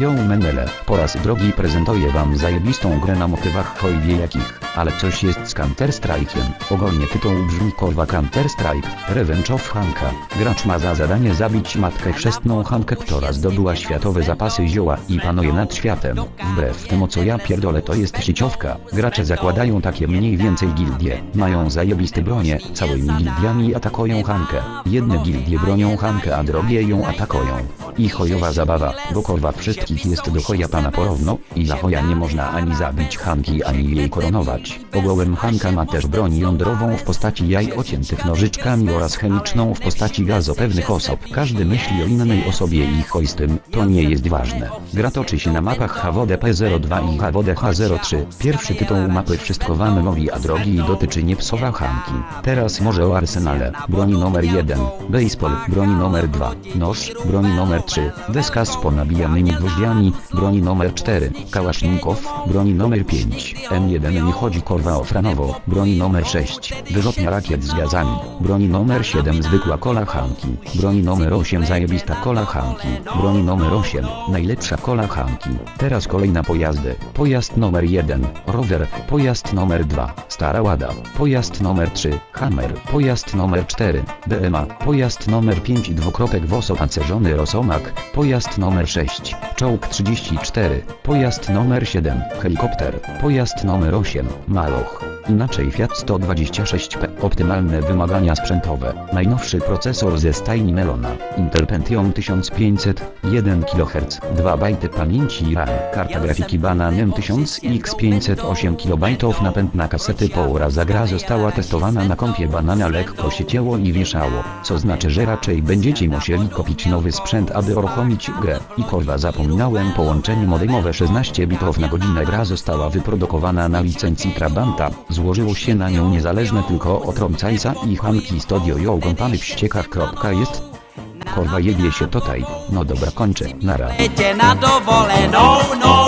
Yo Menele, po raz drogi prezentuję wam zajebistą grę na motywach chuj wie jakich, ale coś jest z Counter Strike'iem. Ogólnie tytuł brzmi kurwa Counter Strike, Revenge of Hanka. Gracz ma za zadanie zabić matkę chrzestną Hankę, która zdobyła światowe zapasy zioła i panuje nad światem. Wbrew temu co ja pierdolę to jest sieciówka. Gracze zakładają takie mniej więcej gildie, mają zajebiste bronie, całymi gildiami atakują Hankę. Jedne gildie bronią Hankę, a drugie ją atakują. I chojowa zabawa, bo korwa wszystkich jest do choja pana porówno, i za choja nie można ani zabić Hanki, ani jej koronować. Ogółem Hanka ma też broń jądrową w postaci jaj ociętych nożyczkami oraz chemiczną w postaci gazu pewnych osób. Każdy myśli o innej osobie i choj z tym, to nie jest ważne. Gra toczy się na mapach HWDP02 i HWDH03. Pierwszy tytuł mapy Wszystko wam mówi, a drogi dotyczy niepsowa Hanki. Teraz może o arsenale. Broni numer 1, baseball, broni numer 2, nóż, broni numer 3, deska z ponabijanymi gwoździami, broni numer 4, kałasznikow, broni numer 5, M1 nie chodzi korwa o franowo, broni numer 6, wyrzutnia rakiet z gazami, broni numer 7 zwykła kola Hanki, broni numer 8 zajebista kola Hanki, broni numer 8, najlepsza kola Hanki. Teraz kolejna pojazdy, pojazd numer 1, rower, pojazd numer 2, stara łada, pojazd numer 3, hammer, pojazd numer 4, BMA, pojazd numer 5 i dwukropek woso pancerzony rosomak, pojazd numer 6, czołg 34, pojazd numer 7, helikopter, pojazd numer 8, maluch. Inaczej Fiat 126P. Optymalne wymagania sprzętowe. Najnowszy procesor ze stajni Melona. Intel Pentium 1500, 1 kHz, 2 bajty pamięci RAM. Karta grafiki Bananem 1000X508 KB napęd na kasety Power Zagra została testowana na kompie Banana lekko się cięło i wieszało, co znaczy, że raczej będziecie musieli kupić nowy sprzęt, aby uruchomić grę. I kurwa zapominałem połączenie modemowe 16 bitów na godzinę gra została wyprodukowana na licencji Trabanta, złożyło się na nią niezależne tylko od Romcajsa i Hanki Studio i ogąpany w ściekach. Jest. Korwa jebie się tutaj, no dobra kończę, nara. Na dowolę, no, no